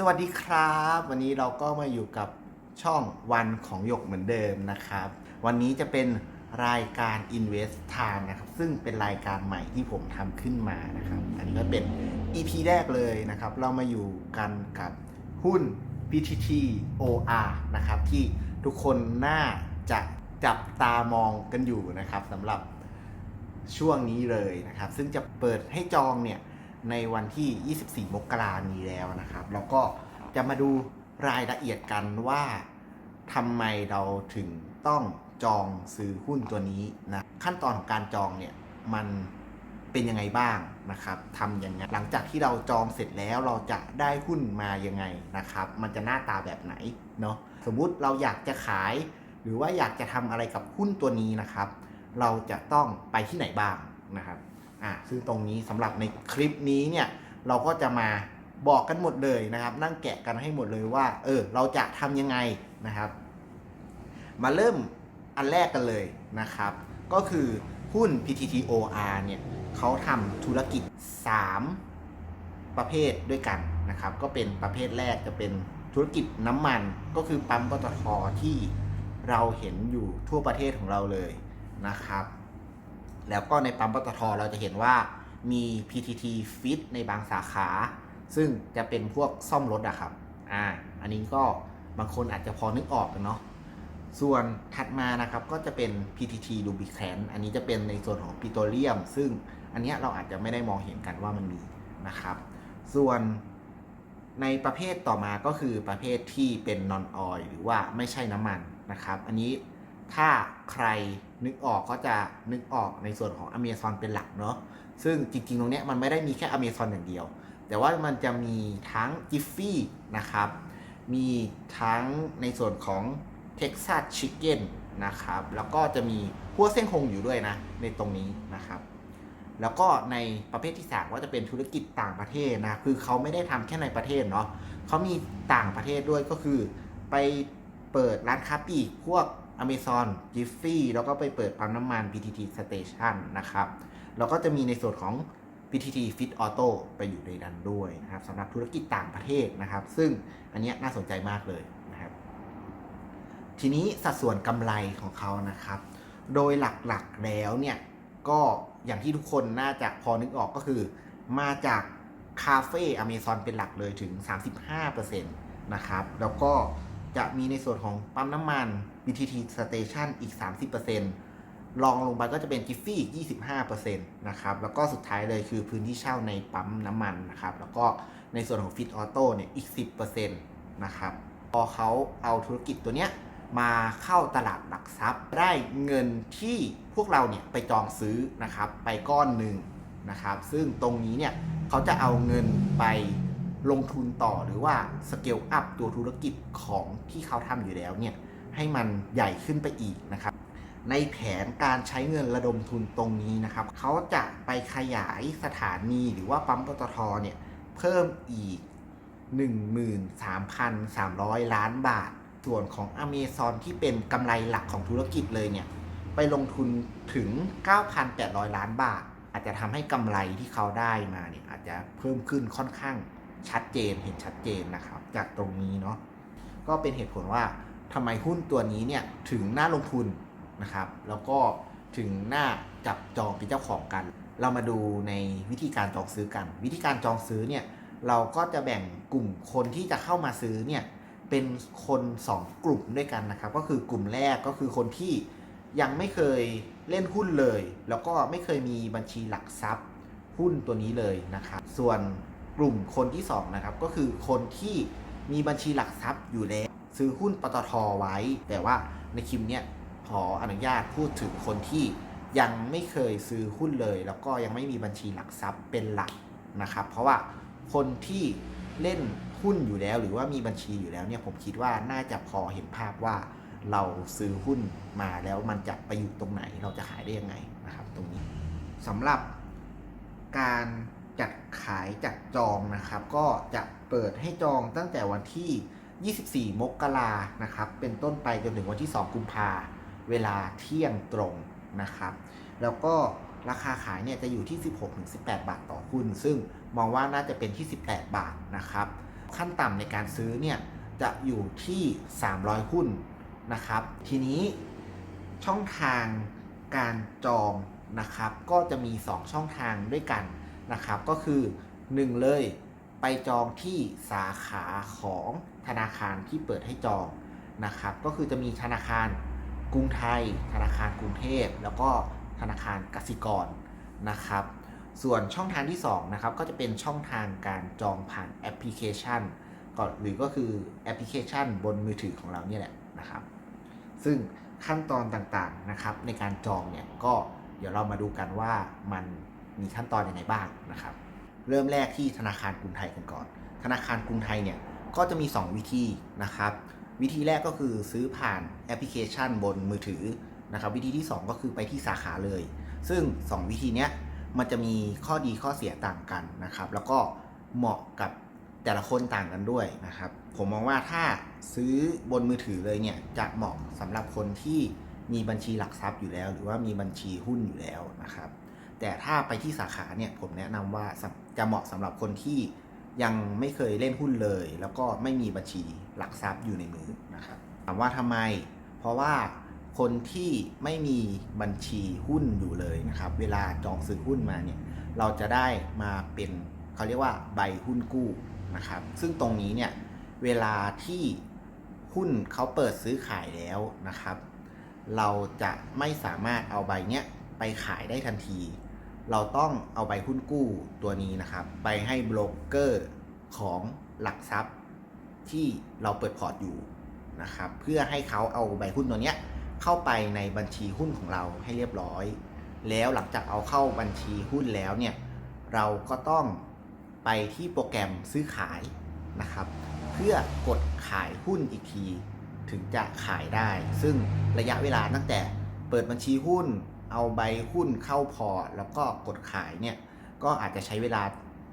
สวัสดีครับ วันนี้เราก็มาอยู่กับช่องวันของหยกเหมือนเดิมนะครับ วันนี้จะเป็นรายการ Invest Time นะครับ ซึ่งเป็นรายการใหม่ที่ผมทำขึ้นมานะครับ อันนี้ก็เป็น EP แรกเลยนะครับ เรามาอยู่กันกับหุ้น PTT OR นะครับ ที่ทุกคนน่าจะจับตามองกันอยู่นะครับสำหรับช่วงนี้เลยนะครับ ซึ่งจะเปิดให้จองเนี่ย ในวันที่ 24 มกราคมนี้แล้วนะครับ แล้วก็จะมาดูรายละเอียดกันว่าทำไมเราถึงต้องจองซื้อหุ้นตัวนี้นะขั้นตอนของการจองเนี่ยมันเป็นยังไงบ้างนะครับทำยังไงหลังจากที่เราจองเสร็จแล้วเราจะได้หุ้นมายังไงนะครับ มันจะหน้าตาแบบไหนเนาะสมมุติเราอยากจะขาย หรือว่าอยากจะทำอะไรกับหุ้นตัวนี้นะครับ เราจะต้องไปที่ไหนบ้างนะครับ อ่าซึ่งตรงนี้สำหรับในคลิปนี้เนี่ยเราก็จะมาบอกกันหมดเลยนะครับ นั่งแกะกันให้หมดเลยว่า เออ เราจะทำยังไงนะครับ มาเริ่มอันแรกกันเลยนะครับ ก็คือหุ้น PTTOR เนี่ยเขาทำธุรกิจ 3 ประเภทด้วยกันนะครับ ก็เป็นประเภทแรกจะเป็นธุรกิจน้ำมัน ก็คือปั๊มปตทที่เราเห็นอยู่ทั่วประเทศของเราเลยนะครับ แล้วก็ในปั๊มปตทเราจะเห็นว่ามี PTT Fit ในบางสาขา ซึ่งจะเป็นพวกซ่อมรถอะครับ อ่า อันนี้ก็บางคนอาจจะพอนึกออกกันเนาะ ส่วนถัดมานะครับก็จะเป็น PTT Lubricant อันนี้จะเป็นในส่วนของปิโตรเลียม ซึ่งอันเนี้ยเราอาจจะไม่ได้มองเห็นกันว่ามันมีนะครับ ส่วนในประเภทต่อมาก็คือประเภทที่เป็น non oil หรือว่าไม่ใช่น้ำมันนะครับ อันนี้ ถ้าใครนึกออกก็จะนึกออกในส่วนของ Amazon เป็นหลักเนาะซึ่งจริงๆ ตรงเนี้ยมันไม่ได้มีแค่ Amazon อย่างเดียว แต่ว่ามันจะมีทั้ง Jiffy นะครับ มีทั้งในส่วนของ Texas Chicken นนะครับ แล้วก็จะมีพวกเส้นคงอยู่ด้วยนะ ในตรงนี้นะครับ แล้วก็ในประเภทที่3ก็จะเป็นธุรกิจต่างประเทศนะ คือเขาไม่ได้ทำแค่ในประเทศเนาะเขามีต่างประเทศด้วยก็คือ ไปเปิดร้านค้าปลีกพวก Amazon Jiffy แล้วก็ไปเปิดปั๊มน้ำมัน PTT Station นะครับ แล้วก็จะมีในส่วนของ PTT Fit Auto ไปอยู่ในนั้นด้วยนะครับสำหรับธุรกิจต่างประเทศนะครับ ซึ่งอันนี้น่าสนใจมากเลยนะครับ ทีนี้สัดส่วนกำไรของเขานะครับ โดยหลักๆแล้วเนี่ยก็อย่างที่ทุกคนน่าจะพอนึกออกก็คือ มาจากคาเฟ่อเมซอนเป็นหลักเลยถึง 35%นะครับ แล้วก็จะมีในส่วนของปั๊มน้ำมัน BTT Station อีก 30%รองลงไปก็จะเป็นกิฟฟี่อีก 25%นะครับแล้วก็สุดท้ายเลยคือพื้นที่เช่าในปั๊มน้ำมันนะครับแล้วก็ในส่วนของ Fit Auto เนี่ยอีก 10%นะครับพอเขาเอาธุรกิจตัวเนี้ยมาเข้าตลาดหลักทรัพย์ได้เงินที่พวกเราเนี่ยไปจองซื้อนะครับไปก้อนหนึ่งนะครับซึ่งตรงนี้เนี่ยเขาจะเอาเงินไปลงทุนต่อหรือว่าสเกลอัพตัวธุรกิจของที่เขาทำอยู่แล้วเนี่ย ให้มันใหญ่ขึ้นไปอีกนะครับ ในแผนการใช้เงินระดมทุนตรงนี้นะครับเขาจะไปขยายสถานีหรือว่าปั๊มปตทเนี่ยเพิ่มอีก 13,300 ล้านบาท ส่วนของ a เม z o n ที่เป็นกำไรหลักของธุรกิจเลยเนี่ยไปลงทุนถึง 9,800 ล้านบาท อาจจะทำให้กำไรที่เขาได้มาเนี่ยอาจจะเพิ่มขึ้นค่อนข้างชัดเจนเห็นชัดเจนนะครับ จากตรงนี้เนาะก็เป็นเหตุผลว่า ทำไมหุ้นตัวนี้เนี่ยถึงน่าลงทุนนะครับ แล้วก็ถึงน่าจับจองเป็นเจ้าของกัน เรามาดูในวิธีการจองซื้อกัน วิธีการจองซื้อเนี่ยเราก็จะแบ่งกลุ่มคนที่จะเข้ามาซื้อเนี่ยเป็นคน 2 กลุ่มด้วยกันนะครับ ก็คือกลุ่มแรกก็คือคนที่ยังไม่เคยเล่นหุ้นเลย แล้วก็ไม่เคยมีบัญชีหลักทรัพย์หุ้นตัวนี้เลยนะครับ ส่วนกลุ่มคนที่2นะครับก็คือคนที่มีบัญชีหลักทรัพย์อยู่แล้ว ซื้อหุ้นปตทไว้ แต่ว่าในคลิปเนี้ยขออนุญาตพูดถึงคนที่ยังไม่เคยซื้อหุ้นเลย แล้วก็ยังไม่มีบัญชีหลักทรัพย์เป็นหลักนะครับ เพราะว่าคนที่เล่นหุ้นอยู่แล้ว หรือว่ามีบัญชีอยู่แล้วเนี่ยผมคิดว่าน่าจะพอเห็นภาพว่าเราซื้อหุ้นมาแล้วมันจะไปอยู่ตรงไหนเราจะขายได้ยังไงนะครับตรงนี้สำหรับการจัดขายจัดจองนะครับ ก็จะเปิดให้จองตั้งแต่วันที่ 24 มกรานะครับ เป็นต้นไปจนถึงวันที่ 2 กุมภาเวลาเที่ยงตรงนะครับ แล้วก็ราคาขายเนี่ยจะอยู่ที่ 16-18 บาทต่อหุ้น ซึ่งมองว่าน่าจะเป็นที่ 18 บาทนะครับ ขั้นต่ำในการซื้อเนี่ยจะอยู่ที่ 300 หุ้นนะครับ ทีนี้ช่องทางการจองนะครับ ก็จะมี 2 ช่องทางด้วยกันนะครับ ก็คือ 1 เลยไปจองที่สาขาของ ธนาคารที่เปิดให้จองนะครับ ก็คือจะมีธนาคารกรุงไทย ธนาคารกรุงเทพ แล้วก็ธนาคารกสิกรนะครับ ส่วนช่องทางที่2นะครับก็จะเป็นช่องทางการจองผ่านแอปพลิเคชันก็หรือก็คือแอปพลิเคชันบนมือถือของเราเนี่ยแหละนะครับ ซึ่งขั้นตอนต่างๆนะครับ ในการจองเนี่ยก็เดี๋ยวเรามาดูกันว่ามันมีขั้นตอนอยังไงบ้างนะครับ เริ่มแรกที่ธนาคารกรุงไทยกันก่อน ธนาคารกรุงไทยเนี่ย ก็จะมี 2 วิธีนะครับ วิธีแรกก็คือซื้อผ่านแอปพลิเคชันบนมือถือนะครับ วิธีที่ 2 ก็คือไปที่สาขาเลย ซึ่ง 2 วิธีเนี้ยมันจะมีข้อดีข้อเสียต่างกันนะครับ แล้วก็เหมาะกับแต่ละคนต่างกันด้วยนะครับ ผมมองว่าถ้าซื้อบนมือถือเลยเนี่ยจะเหมาะสำหรับคนที่มีบัญชีหลักทรัพย์อยู่แล้ว หรือว่ามีบัญชีหุ้นอยู่แล้วนะครับ แต่ถ้าไปที่สาขาเนี่ยผมแนะนำว่าจะเหมาะสำหรับคนที่ ยังไม่เคยเล่นหุ้นเลย แล้วก็ไม่มีบัญชีหลักทรัพย์อยู่ในมือนะครับถามว่าทำไม เพราะว่าคนที่ไม่มีบัญชีหุ้นอยู่เลยนะครับ เวลาจองซื้อหุ้นมาเนี่ยเราจะได้มาเป็นเขาเรียกว่าใบหุ้นกู้นะครับ ซึ่งตรงนี้เนี่ยเวลาที่หุ้นเขาเปิดซื้อขายแล้วนะครับ เราจะไม่สามารถเอาใบเนี้ยไปขายได้ทันที เราต้องเอาใบหุ้นกู้ตัวนี้นะครับ ไปให้โบรกเกอร์ของหลักทรัพย์ที่เราเปิดพอร์ตอยู่นะครับ เพื่อให้เขาเอาใบหุ้นตัวเนี้ยเข้าไปในบัญชีหุ้นของเราให้เรียบร้อย แล้วหลังจากเอาเข้าบัญชีหุ้นแล้วเนี่ยเราก็ต้องไปที่โปรแกรมซื้อขายนะครับ เพื่อกดขายหุ้นอีกที ถึงจะขายได้ ซึ่งระยะเวลาตั้งแต่เปิดบัญชีหุ้น เอาใบหุ้นเข้าพอแล้วก็กดขายเนี่ยก็อาจจะใช้เวลา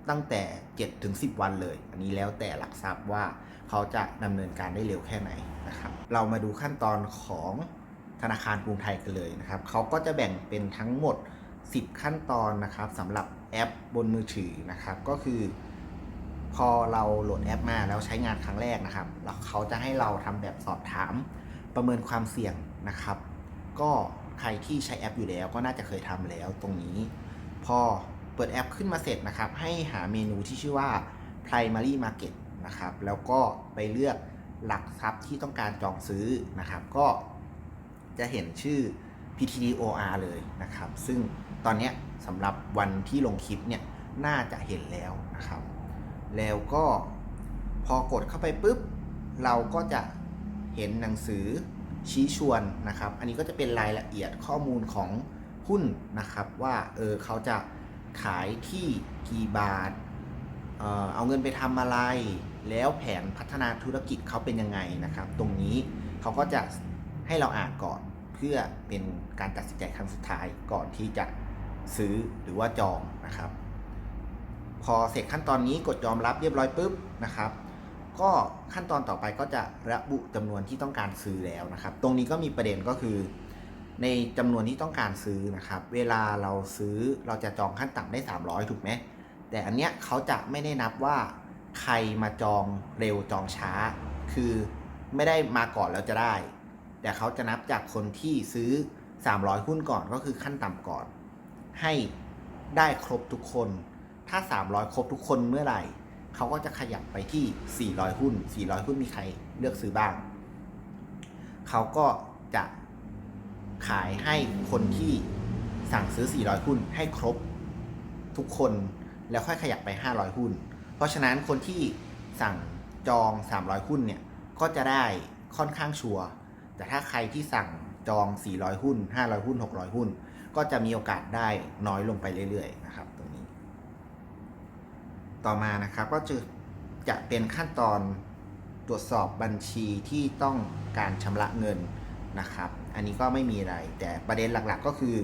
ตั้งแต่7ถึง10 วันเลย อันนี้แล้วแต่หลักทรัพย์ว่าเขาจะดำเนินการได้เร็วแค่ไหนนะครับ เรามาดูขั้นตอนของธนาคารกรุงไทยกันเลยนะครับ เขาก็จะแบ่งเป็นทั้งหมด 10 ขั้นตอนนะครับสำหรับแอปบนมือถือนะครับ ก็คือ พอเราโหลดแอปมาแล้วใช้งานครั้งแรกนะครับ แล้วเขาจะให้เราทำแบบสอบถามประเมินความเสี่ยงนะครับ ก็ ใครที่ใช้แอปอยู่แล้วก็น่าจะเคยทำแล้วตรงนี้ พอเปิดแอปขึ้นมาเสร็จนะครับ ให้หาเมนูที่ชื่อว่า primary market นะครับ แล้วก็ไปเลือกหลักทรัพย์ที่ต้องการจองซื้อนะครับ ก็จะเห็นชื่อ PTDOR เลยนะครับ ซึ่งตอนนี้สำหรับวันที่ลงคลิปเนี่ยน่าจะเห็นแล้วนะครับ แล้วก็พอกดเข้าไปปุ๊บ เราก็จะเห็นหนังสือ ชี้ชวนนะครับ อันนี้ก็จะเป็นรายละเอียดข้อมูลของหุ้นนะครับ ว่าเออเขาจะขายที่กี่บาทเอ่อเอาเงินไปทำอะไร แล้วแผนพัฒนาธุรกิจเขาเป็นยังไงนะครับ ตรงนี้เขาก็จะให้เราอ่านก่อนเพื่อเป็นการตัดสินใจครั้งสุดท้ายก่อนที่จะซื้อหรือว่าจองนะครับ พอเสร็จขั้นตอนนี้กดยอมรับเรียบร้อยปุ๊บนะครับ ก็ขั้นตอนต่อไปก็จะระบุจำนวนที่ต้องการซื้อแล้วนะครับ ตรงนี้ก็มีประเด็นก็คือ ในจำนวนที่ต้องการซื้อนะครับ เวลาเราซื้อเราจะจองขั้นต่ำได้ 300 ถูกไหมแต่อันเนี้ยเขาจะไม่ได้นับว่าใครมาจองเร็วจองช้า คือไม่ได้มาก่อนแล้วจะได้ แต่เขาจะนับจากคนที่ซื้อ 300 หุ้นก่อนก็คือขั้นต่ำก่อน ให้ได้ครบทุกคน ถ้า 300 ครบทุกคนเมื่อไหร่ เขาก็จะขยับไปที่ 400 หุ้น 400 หุ้นมีใครเลือกซื้อบ้าง เขาก็จะขายให้คนที่สั่งซื้อ 400 หุ้นให้ครบทุกคนแล้วค่อยขยับไป 500 หุ้น เพราะฉะนั้นคนที่สั่งจอง 300 หุ้นเนี่ยก็จะได้ค่อนข้างชัวร์ แต่ถ้าใครที่สั่งจอง 400 หุ้น 500 หุ้น 600 หุ้น ก็จะมีโอกาสได้น้อยลงไปเรื่อยๆนะครับ ต่อมานะครับก็จะจะเป็นขั้นตอนตรวจสอบบัญชีที่ต้องการชำระเงินนะครับ อันนี้ก็ไม่มีอะไร แต่ประเด็นหลักๆก็คือ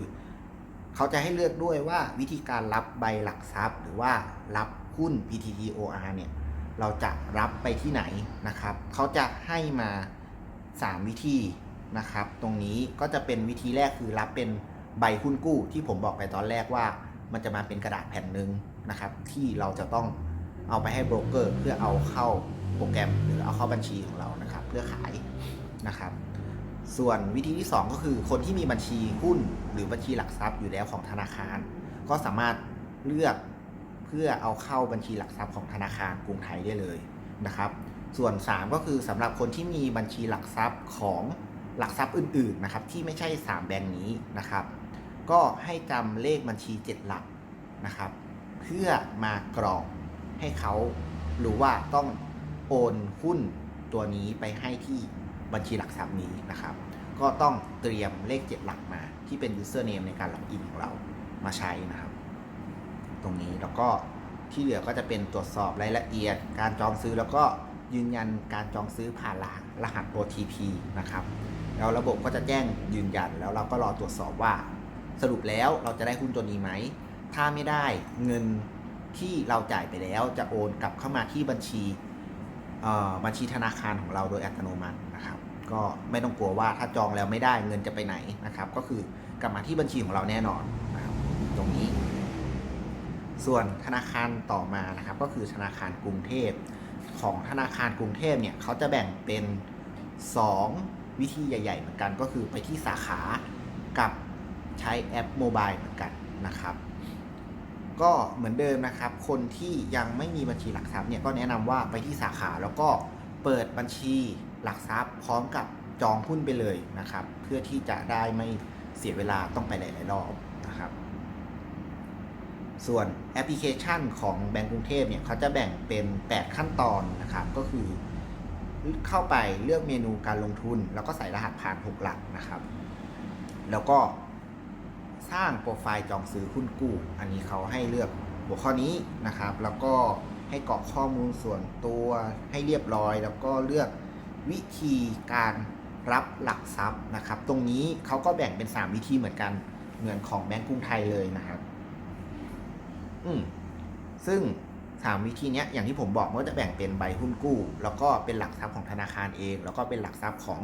เขาจะให้เลือกด้วยว่าวิธีการรับใบหลักทรัพย์ หรือว่ารับหุ้น PTTOR เนี่ยเราจะรับไปที่ไหนนะครับ เขาจะให้มา 3 วิธีนะครับ ตรงนี้ก็จะเป็นวิธีแรกคือรับเป็นใบหุ้นกู้ที่ผมบอกไปตอนแรกว่า มันจะมาเป็นกระดาษแผ่นหนึ่ง นะครับที่เราจะต้องเอาไปให้โบรกเกอร์เพื่อเอาเข้าโปรแกรม หรือเอาเข้าบัญชีของเรานะครับ เพื่อขายนะครับ ส่วนวิธีที่ 2 ก็คือคนที่มีบัญชีหุ้นหรือบัญชีหลักทรัพย์อยู่แล้วของธนาคาร ก็สามารถเลือกเพื่อเอาเข้าบัญชีหลักทรัพย์ของธนาคารกรุงไทยได้เลยนะครับ ส่วน 3 ก็คือสำหรับคนที่มีบัญชีหลักทรัพย์ของหลักทรัพย์อื่นๆนะครับที่ไม่ใช่ 3 แบงค์นี้นะครับ ก็ให้จำเลขบัญชี 7 หลักนะครับ เพื่อมากรอกให้เขารู้ว่าต้องโอนหุ้นตัวนี้ไปให้ที่บัญชีหลักทรัพย์นี้นะครับ ก็ต้องเตรียมเลข7หลักมา ที่เป็น username ในการล็อกอินของเรามาใช้นะครับ ตรงนี้แล้วก็ที่เหลือก็จะเป็นตรวจสอบรายละเอียด การจองซื้อแล้วก็ยืนยันการจองซื้อผ่านรหัส OTP นะครับ แล้วระบบก็จะแจ้งยืนยันแล้วเราก็รอตรวจสอบว่าสรุปแล้วเราจะได้หุ้นตัวนี้ไหม ถ้าไม่ได้เงินที่เราจ่ายไปแล้วจะโอนกลับเข้ามาที่บัญชีบัญชีธนาคารของเราโดยอัตโนมัตินะครับ ก็ไม่ต้องกลัวว่าถ้าจองแล้วไม่ได้เงินจะไปไหนนะครับ ก็คือกลับมาที่บัญชีของเราแน่นอนนะครับตรงนี้ ส่วนธนาคารต่อมานะครับ ก็คือธนาคารกรุงเทพของธนาคารกรุงเทพเนี่ยเขาจะแบ่งเป็น 2 วิธีใหญ่ ๆ เหมือนกัน ก็คือไปที่สาขากับใช้แอปโมบายเหมือนกันนะครับ ก็เหมือนเดิมนะครับ คนที่ยังไม่มีบัญชีหลักทรัพย์เนี่ยก็แนะนำว่าไปที่สาขาแล้วก็เปิดบัญชีหลักทรัพย์ พร้อมกับจองหุ้นไปเลยนะครับ เพื่อที่จะได้ไม่เสียเวลาต้องไปหลายๆรอบนะครับ ส่วนแอปพลิเคชันของแบงก์กรุงเทพเนี่ยเขาจะแบ่งเป็น 8 ขั้นตอนนะครับ ก็คือเข้าไปเลือกเมนูการลงทุน แล้วก็ใส่รหัสผ่าน 6 หลักนะครับ แล้วก็ สร้างโปรไฟล์จองซื้อหุ้นกู้ อันนี้เขาให้เลือกหัวข้อนี้นะครับ แล้วก็ให้กรอกข้อมูลส่วนตัวให้เรียบร้อย แล้วก็เลือกวิธีการรับหลักทรัพย์นะครับ ตรงนี้เขาก็แบ่งเป็น 3 วิธีเหมือนกันเหมือนของแบงก์กรุงไทยเลยนะครับอืมซึ่งสามวิธีนี้อย่างที่ผมบอกมันก็จะแบ่งเป็นใบหุ้นกู้ แล้วก็เป็นหลักทรัพย์ของธนาคารเอง แล้วก็เป็นหลักทรัพย์ของ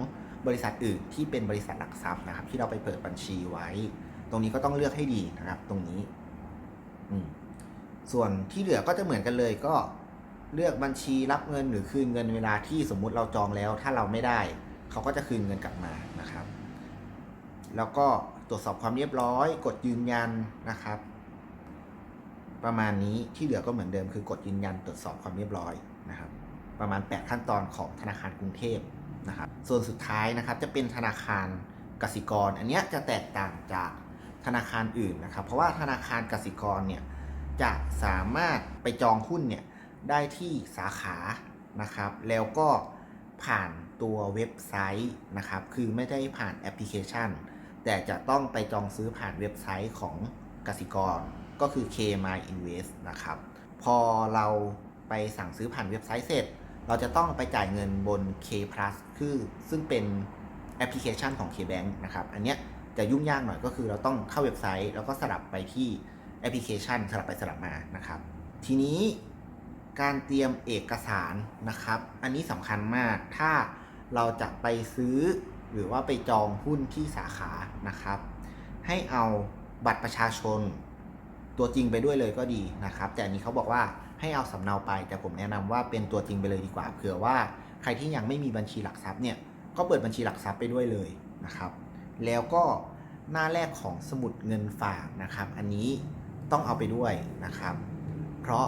บริษัทอื่นที่เป็นบริษัทหลักทรัพย์นะครับ ที่เราไปเปิดบัญชีไว้ ตรงนี้ก็ต้องเลือกให้ดีนะครับ ตรงนี้ ส่วนที่เหลือก็จะเหมือนกันเลยก็เลือกบัญชีรับเงินหรือคืนเงินเวลาที่สมมุติเราจองแล้ว ถ้าเราไม่ได้ เขาก็จะคืนเงินกลับมานะครับ แล้วก็ตรวจสอบความเรียบร้อย กดยืนยันนะครับ ประมาณนี้ที่เหลือก็เหมือนเดิมคือกดยืนยันตรวจสอบความเรียบร้อยนะครับ ประมาณ 8 ขั้นตอนของธนาคารกรุงเทพนะครับ ส่วนสุดท้ายนะครับจะเป็นธนาคารกสิกร อันเนี้ยจะแตกต่างจาก ธนาคารอื่นนะครับ เพราะว่าธนาคารกสิกรเนี่ยจะสามารถไปจองหุ้นเนี่ยได้ที่สาขานะครับ แล้วก็ผ่านตัวเว็บไซต์นะครับ คือไม่ได้ผ่านแอปพลิเคชัน แต่จะต้องไปจองซื้อผ่านเว็บไซต์ของกสิกร ก็คือ K My Invest นะครับ พอเราไปสั่งซื้อผ่านเว็บไซต์เสร็จ เราจะต้องไปจ่ายเงินบน K Plus คือซึ่งเป็นแอปพลิเคชันของ KBank นะครับ อันเนี้ย จะยุ่งยากหน่อยก็คือเราต้องเข้าเว็บไซต์ แล้วก็สลับไปที่แอปพลิเคชัน สลับไปสลับมานะครับ ทีนี้การเตรียมเอกสารนะครับ อันนี้สำคัญมากถ้าเราจะไปซื้อหรือว่าไปจองหุ้นที่สาขานะครับ ให้เอาบัตรประชาชน ตัวจริงไปด้วยเลยก็ดีนะครับ แต่อันนี้เขาบอกว่าให้เอาสำเนาไป แต่ผมแนะนำว่าเป็นตัวจริงไปเลยดีกว่าเผื่อว่าใครที่ยังไม่มีบัญชีหลักทรัพย์เนี่ยก็เปิดบัญชีหลักทรัพย์ไปด้วยเลยนะครับ แล้วก็หน้าแรกของสมุดเงินฝากนะครับ อันนี้ต้องเอาไปด้วยนะครับ เพราะ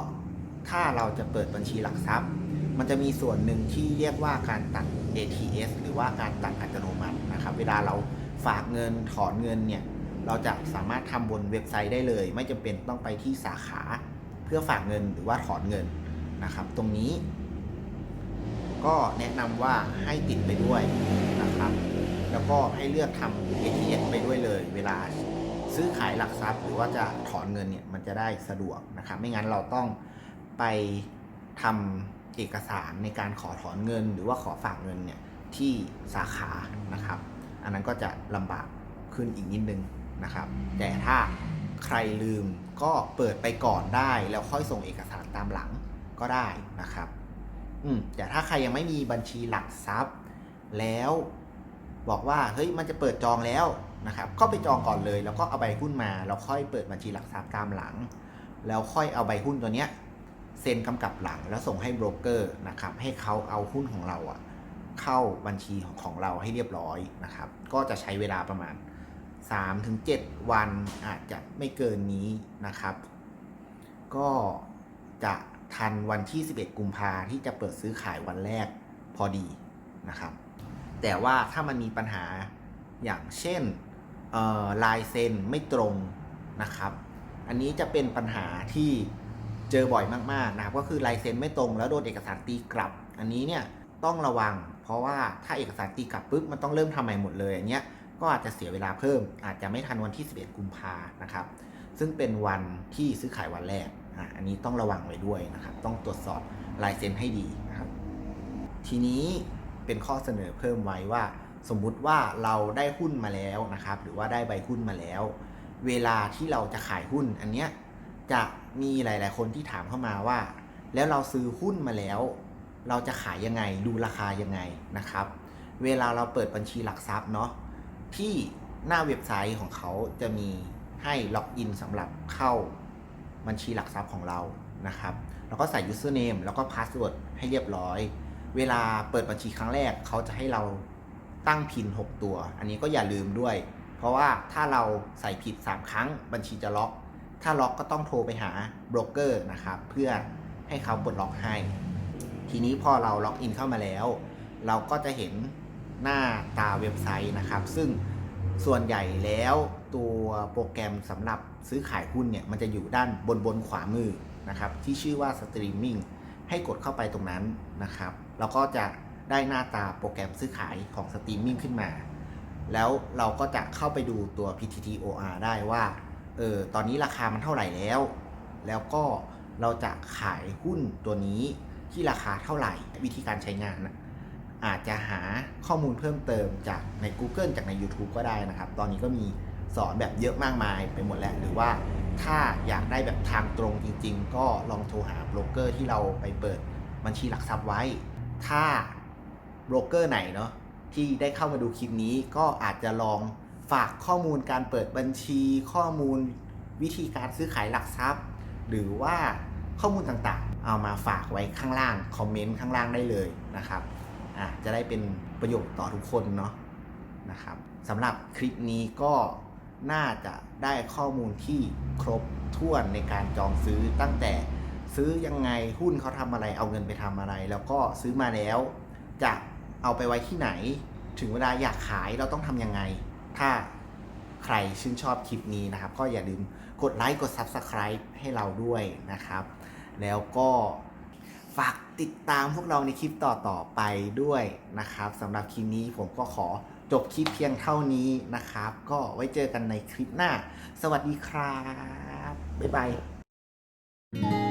ถ้าเราจะเปิดบัญชีหลักทรัพย์ มันจะมีส่วนหนึ่งที่เรียกว่าการตัด ATS หรือว่าการตัดอัตโนมัตินะครับ เวลาเราฝากเงินถอนเงินเนี่ย เราจะสามารถทำบนเว็บไซต์ได้เลย ไม่จำเป็นต้องไปที่สาขาเพื่อฝากเงินหรือว่าถอนเงินนะครับ ตรงนี้ ก็แนะนำว่าให้ติดไปด้วยนะครับ แล้วก็ให้เลือกทำ ATS ไปด้วยเลย เวลาซื้อขายหลักทรัพย์ หรือว่าจะถอนเงินเนี่ยมันจะได้สะดวกนะครับไม่งั้นเราต้องไปทำเอกสารในการขอถอนเงิน หรือว่าขอฝากเงินเนี่ยที่สาขานะครับ อันนั้นก็จะลำบากขึ้นอีกนิดนึงนะครับ แต่ถ้าใครลืมก็เปิดไปก่อนได้แล้วค่อยส่งเอกสารตามหลังก็ได้นะครับ อืมแต่ถ้าใครยังไม่มีบัญชีหลักทรัพย์ แล้ว บอกว่าเฮ้ยมันจะเปิดจองแล้วนะครับก็ไปจองก่อนเลย แล้วก็เอาใบหุ้นมาแล้วค่อยเปิดบัญชีหลักทรัพย์ตามหลัง แล้วค่อยเอาใบหุ้นตัวเนี้ยเซ็นกำกับหลังแล้วส่งให้โบรกเกอร์นะครับให้เขาเอาหุ้นของเราอะเข้าบัญชีของเราให้เรียบร้อยนะครับก็จะใช้เวลาประมาณ 3-7 วันอาจจะไม่เกินนี้นะครับ ก็จะทันวันที่ 11 กุมภาที่จะเปิดซื้อขายวันแรกพอดีนะครับ แต่ว่าถ้ามันมีปัญหาอย่างเช่นลายเซ็นไม่ตรงนะครับ อันนี้จะเป็นปัญหาที่เจอบ่อยมากๆนะครับ ก็คือลายเซ็นไม่ตรงแล้วโดนเอกสารตีกลับ อันนี้เนี่ยต้องระวัง เพราะว่าถ้าเอกสารตีกลับปุ๊บมันต้องเริ่มทำใหม่หมดเลยอันเนี้ยก็อาจจะเสียเวลาเพิ่ม อาจจะไม่ทันวันที่ 11 กุมภานะครับ ซึ่งเป็นวันที่ซื้อขายวันแรกอะอันนี้ต้องระวังไว้ด้วยนะครับ ต้องตรวจสอบลายเซ็นให้ดีนะครับ ทีนี้ เป็นข้อเสนอเพิ่มไว้ว่า สมมุติว่าเราได้หุ้นมาแล้วนะครับ หรือว่าได้ใบหุ้นมาแล้ว เวลาที่เราจะขายหุ้น อันเนี้ยจะมีหลาย ๆ คนที่ถามเข้ามาว่า แล้วเราซื้อหุ้นมาแล้ว เราจะขายยังไงดูราคายังไงนะครับ เวลาเราเปิดบัญชีหลักทรัพย์เนาะที่หน้าเว็บไซต์ของเขาจะมีให้ล็อกอินสำหรับเข้าบัญชีหลักทรัพย์ของเรานะครับ แล้วก็ใส่ username แล้วก็ password ให้เรียบร้อย เวลาเปิดบัญชีครั้งแรกเขาจะให้เราตั้งพิน 6 ตัว อันนี้ก็อย่าลืมด้วย เพราะว่าถ้าเราใส่ผิด 3 ครั้งบัญชีจะล็อก ถ้าล็อกก็ต้องโทรไปหาโบรกเกอร์นะครับเพื่อให้เขาปลดล็อกให้ ทีนี้พอเราล็อกอินเข้ามาแล้ว เราก็จะเห็นหน้าตาเว็บไซต์นะครับ ซึ่งส่วนใหญ่แล้วตัวโปรแกรมสำหรับซื้อขายหุ้นเนี่ยมันจะอยู่ด้านบนบนขวามือนะครับที่ชื่อว่าสตรีมมิ่ง ให้กดเข้าไปตรงนั้นนะครับแล้วก็จะได้หน้าตาโปรแกรมซื้อขายของสตรีมมิ่งขึ้นมา แล้วเราก็จะเข้าไปดูตัว PTTOR ได้ว่า เออ ตอนนี้ราคามันเท่าไหร่แล้ว แล้วก็เราจะขายหุ้นตัวนี้ที่ราคาเท่าไหร่ วิธีการใช้งานนะอาจจะหาข้อมูลเพิ่มเติมจากใน Google จากใน YouTube ก็ได้นะครับ ตอนนี้ก็มี สอนแบบเยอะมากมายไปหมดแล้วหรือว่าถ้าอยากได้แบบทางตรงจริง ๆ ก็ลองโทรหาโบรกเกอร์ที่เราไปเปิดบัญชีหลักทรัพย์ไว้ ถ้าโบรกเกอร์ไหนเนาะที่ได้เข้ามาดูคลิปนี้ก็อาจจะลองฝากข้อมูลการเปิดบัญชีข้อมูลวิธีการซื้อขายหลักทรัพย์ หรือว่าข้อมูลต่างๆ เอามาฝากไว้ข้างล่าง คอมเมนต์ข้างล่างได้เลยนะครับอะจะได้เป็นประโยชน์ต่อทุกคนเนาะนะครับสำหรับคลิปนี้ก็ น่าจะได้ข้อมูลที่ครบถ้วนในการจองซื้อตั้งแต่ซื้อยังไงหุ้นเขาทำอะไร เอาเงินไปทำอะไร แล้วก็ซื้อมาแล้ว จะเอาไปไว้ที่ไหน ถึงเวลาอยากขายเราต้องทำยังไง ถ้าใครชื่นชอบคลิปนี้นะครับ ก็อย่าลืมกดไลค์กด Subscribe ให้เราด้วยนะครับ แล้วก็ฝากติดตามพวกเราในคลิปต่อๆไปด้วยนะครับสำหรับคลิปนี้ผมก็ขอ จบคลิปเพียงเท่านี้นะครับ ก็ไว้เจอกันในคลิปหน้า สวัสดีครับ บ๊ายบาย